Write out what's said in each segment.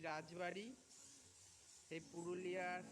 রাজবাড়ি এই পুরুলিয়ার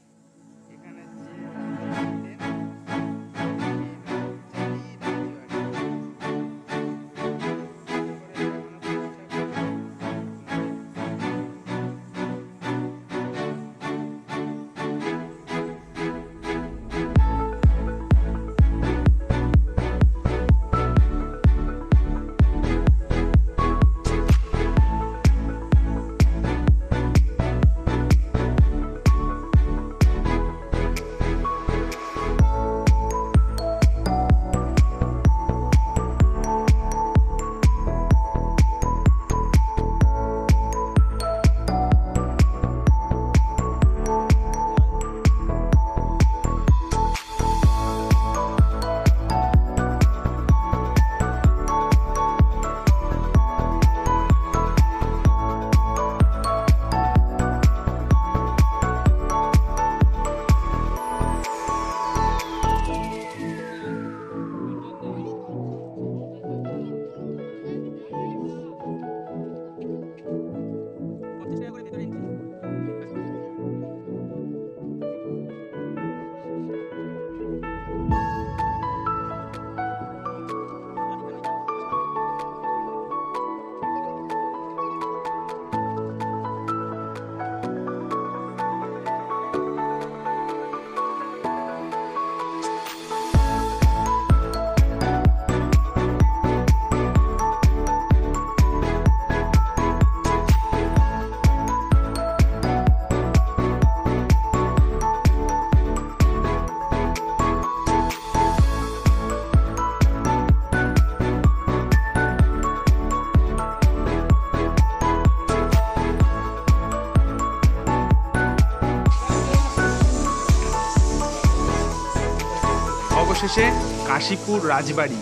অবশেষে কাশীপুর রাজবাড়ি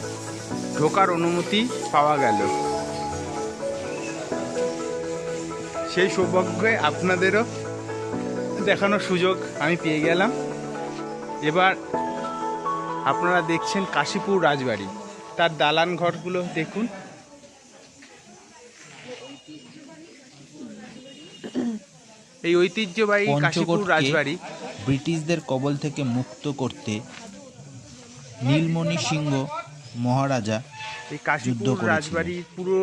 ঢোকার অনুমতি পাওয়া গেল। সেই সৌভাগ্যে আপনাদেরও দেখানোর সুযোগ আমি পেয়ে গেলাম। এবার আপনারা দেখছেন কাশীপুর রাজবাড়ি। তার দালান ঘরগুলো দেখুন। এই ঐতিহ্যবাহী কাশীপুর রাজবাড়ি। ব্রিটিশদের কবল থেকে মুক্ত করতে নীলমণি সিংহ মহারাজা এই কাশীপুর। রাজবাড়ির পুরো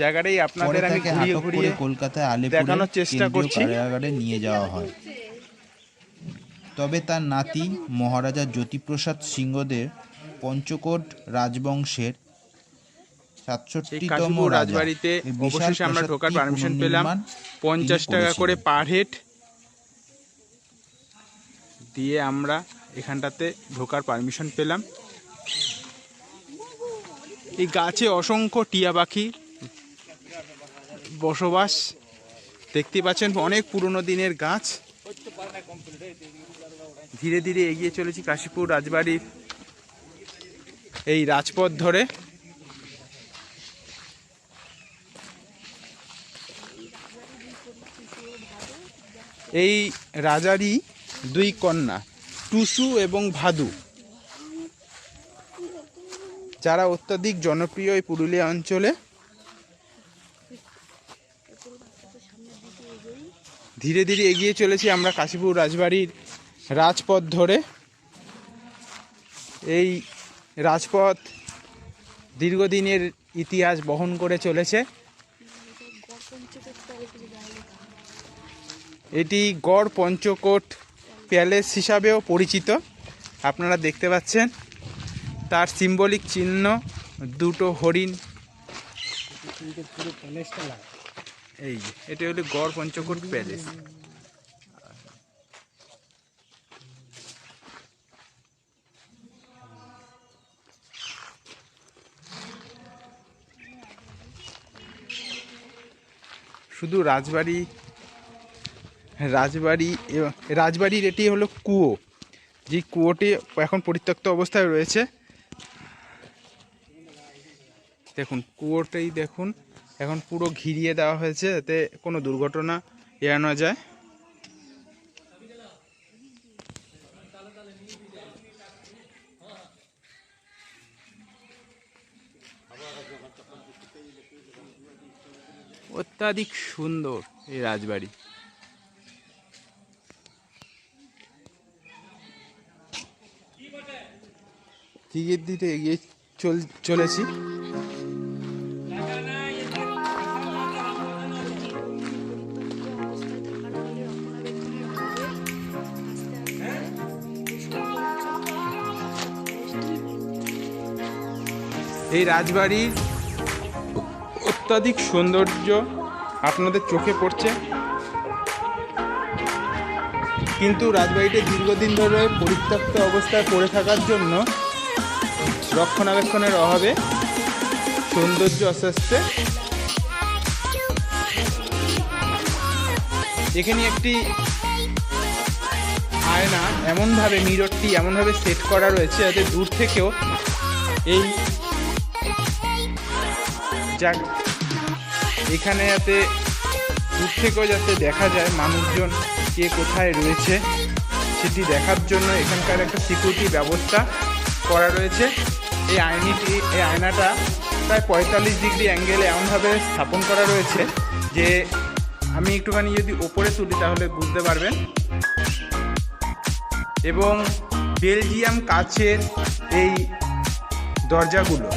জায়গাটাই আপনাদের আমি ঘুরিয়ে ঘুরিয়ে কলকাতায় আলিপুরে দেখানোর চেষ্টা করছি। কারাগারে নিয়ে যাওয়া হয় তবে তার নাতি মহারাজা জ্যোতিপ্রসাদ সিংহদের পঞ্চকোট রাজবংশের সাতষট্টিতম রাজবাড়িতে অবশেষে আমরা ঢোকার পারমিশন পেলাম পঞ্চাশ টাকা করে পার হেড দিয়ে আমরা এখানটাতে ঢোকার পারমিশন পেলাম। এই গাছে অসংখ্য টিয়া পাখি বসবাস। দেখতে পাচ্ছেন অনেক পুরনো দিনের গাছ। ধীরে ধীরে এগিয়ে চলেছি কাশীপুর রাজবাড়ির এই রাজপথ ধরে। এই রাজারই দুই কন্যা। টুসু এবং ভাদু। যারা অত্যাধিক জনপ্রিয় এই পুরুলিয়া অঞ্চলে, ধীরে ধীরে এগিয়ে চলেছি আমরা কাশীপুর রাজবাড়ির রাজপথ ধরে। এই রাজপথ দীর্ঘদিনের ইতিহাস বহন করে চলেছে। এটি গড় পঞ্চকোট প্যালেস হিসাবেও পরিচিত। আপনারা দেখতে পাচ্ছেন, তার সিম্বলিক চিহ্ন দুটো হরিণ। এই এটি হলো গড় পঞ্চকোট প্যালেস। শুধু রাজবাড়ি রাজবাড়ি রাজবাড়ির এটি হলো কুয়ো। যে কুয়োটি এখন পরিত্যক্ত অবস্থায় রয়েছে। দেখুন কুয়োটাই দেখুন, এখন পুরো ঘিরিয়ে দেওয়া হয়েছে যাতে কোনো দুর্ঘটনা এড়ানো যায়। অত্যাধিক সুন্দর এই রাজবাড়ি। দিকের দিকে এগিয়ে চল, চলেছি। এই রাজবাড়ির অত্যাধিক সৌন্দর্য আপনাদের চোখে পড়ছে। কিন্তু রাজবাড়িটি দীর্ঘদিন ধরে পরিত্যক্ত অবস্থায় পড়ে থাকার জন্য রক্ষণাবেক্ষণের অভাবে সৌন্দর্য আস্তে আস্তে এখানে একটি আয়না এমনভাবে মিররটি এমনভাবে সেট করা রয়েছে যাতে দূর থেকেও এই এখানে যাতে দূর থেকেও যাতে দেখা যায় মানুষজন কে কোথায় রয়েছে, সেটি দেখার জন্য এখানকার একটা সিকিউরিটি ব্যবস্থা করা রয়েছে। এই আইনিটি এই আয়নাটা প্রায় পঁয়তাল্লিশ ডিগ্রি অ্যাঙ্গেলে এমনভাবে স্থাপন করা রয়েছে যে আমি একটুখানি যদি ওপরে তুলি তাহলে বুঝতে পারবেন। এবং বেলজিয়াম কাচের এই দরজাগুলো,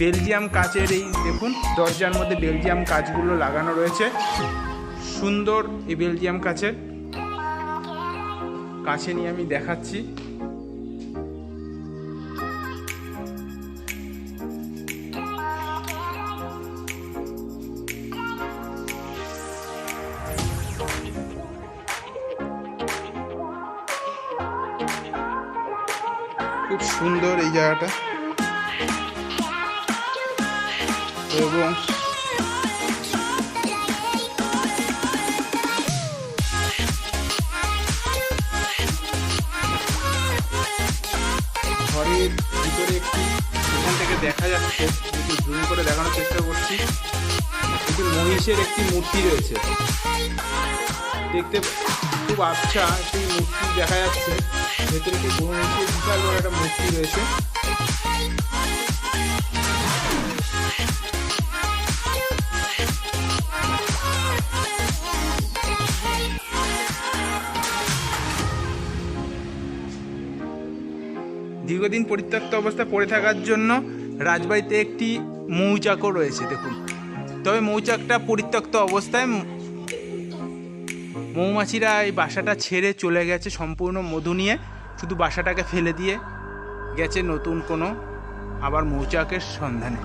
বেলজিয়াম কাচের এই দেখুন, দরজার মধ্যে বেলজিয়াম কাচগুলো লাগানো রয়েছে। সুন্দর এই বেলজিয়াম কাচের। কাছে নিয়ে আমি দেখাচ্ছি। সুন্দর এই জায়গাটা। এবং ঘরের ভিতরে একটি এখান থেকে দেখা যাচ্ছে, একটু জুম করে দেখানোর চেষ্টা করছি। একটি মহিষের একটি মূর্তি রয়েছে। দেখতে খুব আচ্ছা একটি মূর্তি দেখা যাচ্ছে। ভেতরে একটি মহিষের বিশাল বড় একটা মূর্তি রয়েছে। দীর্ঘদিন পরিত্যক্ত অবস্থায় পড়ে থাকার জন্য রাজবাড়িতে একটি মৌচাকও রয়েছে, দেখুন। তবে মৌচাকটা পরিত্যক্ত অবস্থায় মৌমাছিরা এই বাসাটা ছেড়ে চলে গেছে সম্পূর্ণ মধু নিয়ে, শুধু বাসাটাকে ফেলে দিয়ে গেছে নতুন কোনো আবার মৌচাকের সন্ধানে।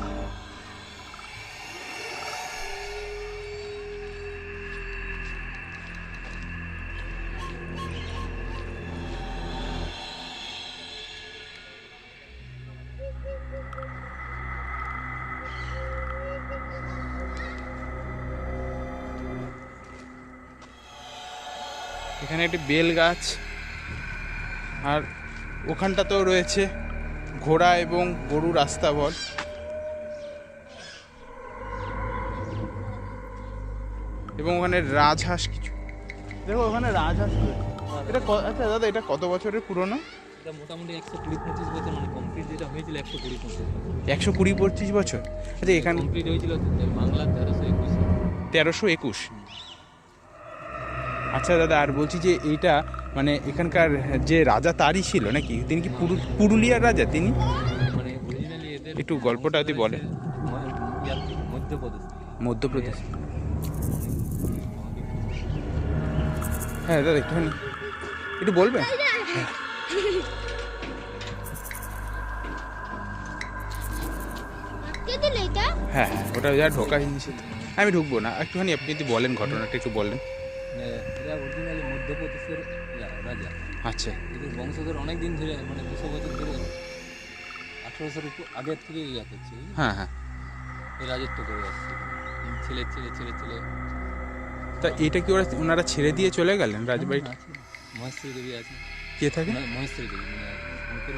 এখানে একটি বেল গাছ। আর ওখানটাতেও রয়েছে ঘোড়া এবং গরুর আস্তাবল এবং ওখানে রাজহাঁস কিছু। দেখো ওখানে রাজহাঁস এটা আচ্ছা দাদা এটা কত বছরের পুরনো? এটা মোটামুটি একশো কুড়ি পঁচিশ বছর মানে কমপ্লিট যেটা হয়েছিল একশো কুড়ি পঁচিশ একশো কুড়ি পঁচিশ বছর? আচ্ছা এখানে কমপ্লিট হয়েছিল বাংলার তেরোশো একুশে। তেরোশো একুশ। আচ্ছা দাদা, আর বলছি যে এইটা মানে এখানকার যে রাজা তারই ছিল নাকি? তিনি কি পুরু- পুরুলিয়ার রাজা তিনি? একটু গল্পটা যদি বলে মধ্যপ্রদেশ। হ্যাঁ দাদা, একটুখানি। একটু বলবেন? হ্যাঁ। হ্যাঁ ওটা যা ঢোকা জিনিস আমি ঢুকবো না। একটুখানি আপনি যদি বলেন ঘটনাটা, একটু বলেন। এরা অরিজিনালি মধ্যপ্রদেশের রাজা। আচ্ছা। এদের বংশধর অনেক দিন ধরে মানে দুশো বছর ধরে আঠারোশোর আগের থেকে ইয়া করছে। হ্যাঁ হ্যাঁ। এই রাজত্ব করে আসছে। ছেলে ছেলে ছেলে ছেলে। তা এটা কি ওরা ওনারা ছেড়ে দিয়ে চলে গেলেন রাজবাড়ি? আছে। মহেশ্বরী দেবী আছে। কে থাকে? মানে মহেশ্বরী দেবী মানে শঙ্করী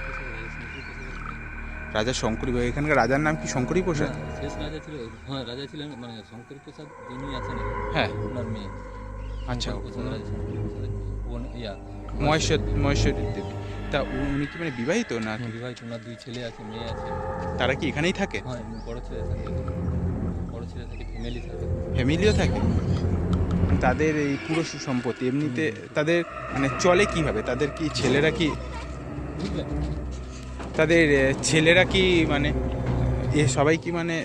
রাজা শঙ্করী প্রসাদ এখানকার রাজার নাম কি শঙ্করী প্রসাদ? হ্যাঁ, শেষ রাজা ছিল। হ্যাঁ রাজা ছিলেন মানে শঙ্কর প্রসাদ যিনি আছেন হ্যাঁ। ওনার মেয়ে। আচ্ছা ও ইয়া মহেশ্বর মহেশ্বরী দেবী। তা উনি কি মানে বিবাহিত না বিবাহিত ওনার দুই ছেলে আছে মেয়ে আছে। তারা কি এখানেই থাকে? হ্যাঁ বড় ছেলে থাকে। বড় ছেলে থাকে ফ্যামিলি থাকে। ফ্যামিলিও থাকে? তাদের এই পুরো সম্পত্তি এমনিতে তাদের মানে চলে কীভাবে? তাদের কি ছেলেরা কি তাদের ছেলেরা কি মানে এ সবাই কি মানে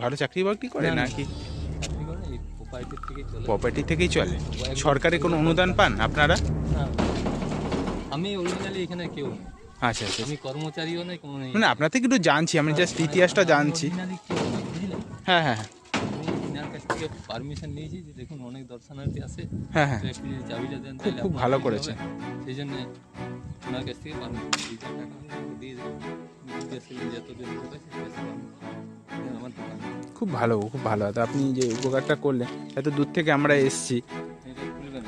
ভালো চাকরি বাকরি করে না, না। নাকি চাকরি করে এই প্রপার্টির থেকে চলে প্রপার্টি থেকেই চলে। সরকারি কোনো অনুদান পান আপনারা? আমি অরিজিনালি এখানে কেউ আচ্ছা আচ্ছা। আমি কর্মচারীও নেই মানে আপনার থেকে একটু জানছি আমি জাস্ট ইতিহাসটা জানছি। হ্যাঁ হ্যাঁ কাছ থেকে পারমিশন নিয়েছি যে দেখুন অনেক দর্শনার্থী আসে। হ্যাঁ হ্যাঁ। একটু যদি চাবিটা দেন খুব- খুব ভালো করেছেন। সেই জন্য ওনার কাছ থেকে পারমিশন দিয়েছি টাকা দিয়ে দেবো। যতদিন আমার দোকান খুব ভালো খুব ভালো। দাদা আপনি যে উপকারটা করলেন এত দূর থেকে আমরা এসেছি।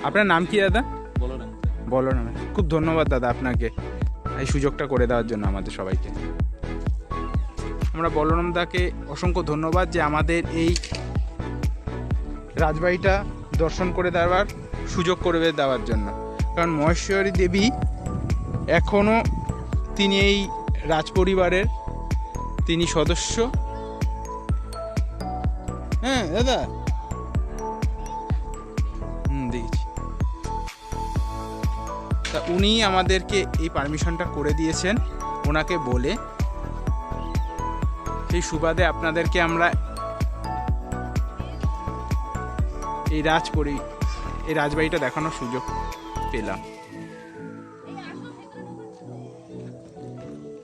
আপনার নাম কি দাদা? বলো না বলো না খুব ধন্যবাদ দাদা আপনাকে এই সুযোগটা করে দেওয়ার জন্য আমাদের সবাইকে। আমরা বলরাম দাকে অসংখ্য ধন্যবাদ যে আমাদের এই রাজবাড়িটা দর্শন করে দেওয়ার সুযোগ করে দেওয়ার জন্য। কারণ মহেশ্বরী দেবী এখনও তিনি এই রাজপরিবারের তিনি সদস্য। হ্যাঁ দাদা? হুম, দেখেছি। তা উনি আমাদেরকে এই পারমিশনটা করে দিয়েছেন, ওনাকে বলে। সেই সুবাদে আপনাদেরকে আমরা এই রাজপরি এই রাজবাড়িটা দেখানোর সুযোগ পেলাম।